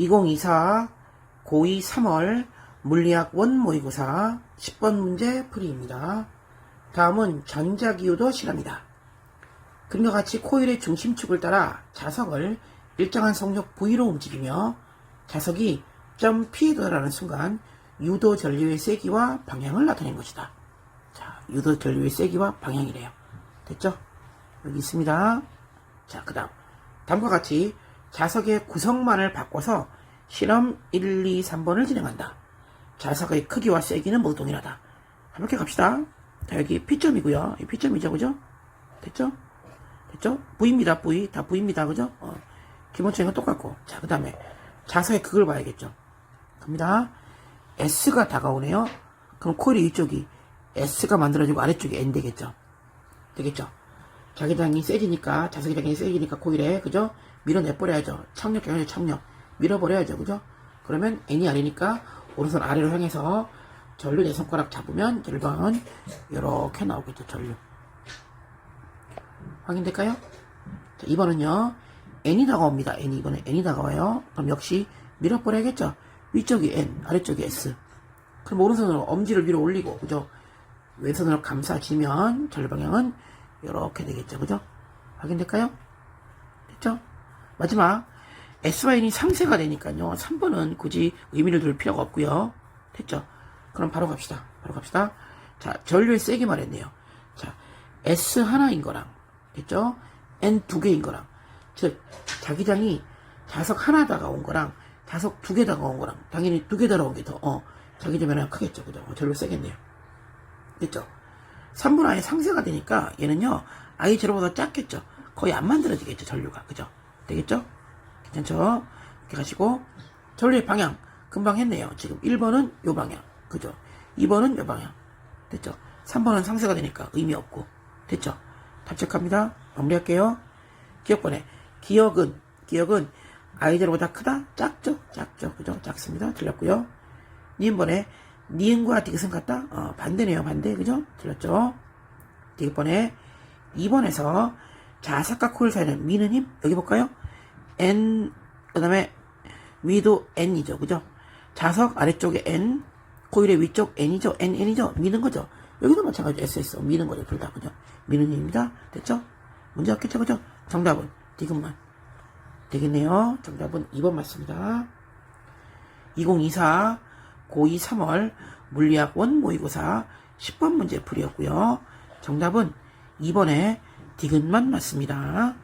2024 고2 3월 물리학 원 모의고사 10번 문제 풀이입니다. 다음은 전자기호도 실합니다. 그림과 같이 코일의 중심축을 따라 자석을 일정한 속력 V로 움직이며 자석이 점 P에 도달하는 순간 유도 전류의 세기와 방향을 나타낸 것이다. 자, 유도 전류의 세기와 방향이래요. 됐죠? 여기 있습니다. 자, 그 다음. 다음과 같이 자석의 구성만을 바꿔서 실험 1, 2, 3번을 진행한다. 자석의 크기와 세기는 모두 동일하다. 함께 갑시다. 자, 여기 P점이고요. 이 P점이죠, 그죠? 됐죠? 됐죠? V입니다, V. 다 V입니다, 그죠? 어, 기본적인 건 똑같고. 자, 그 다음에 자석의 극을 봐야겠죠. 갑니다. S가 다가오네요. 그럼 코일이 이쪽이 S가 만들어지고 아래쪽이 N 되겠죠. 되겠죠? 자기장이 세지니까, 자석이장이 세지니까 코일에, 그죠? 밀어내버려야죠. 착력, 경력, 착력. 밀어버려야죠. 그죠? 그러면 N이 아래니까, 오른손 아래로 향해서 전류 내 손가락 잡으면 결과는 이렇게 나오겠죠. 전류. 확인될까요? 자, 2번은요. N이 다가옵니다. N이 이번에 N이 다가와요. 그럼 역시 밀어버려야겠죠. 위쪽이 N, 아래쪽이 S. 그럼 오른손으로 엄지를 위로 올리고, 그죠? 왼손으로 감싸지면 전류 방향은 이렇게 되겠죠. 그죠? 확인될까요? 됐죠? 마지막 SYN이 상세가 되니까요. 3번은 굳이 의미를 둘 필요가 없고요. 됐죠? 그럼 바로 갑시다. 바로 갑시다. 자, 전류의 세게 말했네요. 자, S 하나인 거랑 됐죠? N 두 개인 거랑 즉 자기장이 자석 하나 다가 온 거랑 자석 두 개 다가 온 거랑 당연히 두 개 다가 온 게 더 어, 자기장이 크겠죠. 그죠? 어, 전류 세겠네요. 됐죠? 3분 안에 상세가 되니까 얘는요, 아이 제로보다 작겠죠? 거의 안 만들어지겠죠, 전류가. 그죠? 되겠죠? 괜찮죠? 이렇게 가시고, 전류의 방향, 금방 했네요. 지금 1번은 요 방향. 그죠? 2번은 요 방향. 됐죠? 3번은 상세가 되니까 의미 없고. 됐죠? 답책합니다. 마무리할게요. 기억번에, 기억은, 기억은 아이들보다 크다? 작죠? 작죠? 그죠? 작습니다. 틀렸고요. 니은번에 니은과 디귿은 같다? 어, 반대네요, 반대. 그죠? 틀렸죠? 디귿번에 2번에서 자석과 코일 사이는 미는 힘, 여기 볼까요? N, 그 다음에 위도 N이죠. 그죠? 자석 아래쪽에 N, 코일의 위쪽 N이죠. N, N이죠. 미는 거죠. 여기도 마찬가지로 SS, 미는 거죠. 둘 다. 그죠? 미는 힘입니다. 됐죠? 문제 없겠죠? 그죠? 정답은 디귿만. 되겠네요. 정답은 2번 맞습니다. 2024 고2 3월 물리학 원 모의고사 10번 문제 풀이었고요. 정답은 2번에 디귿만 맞습니다.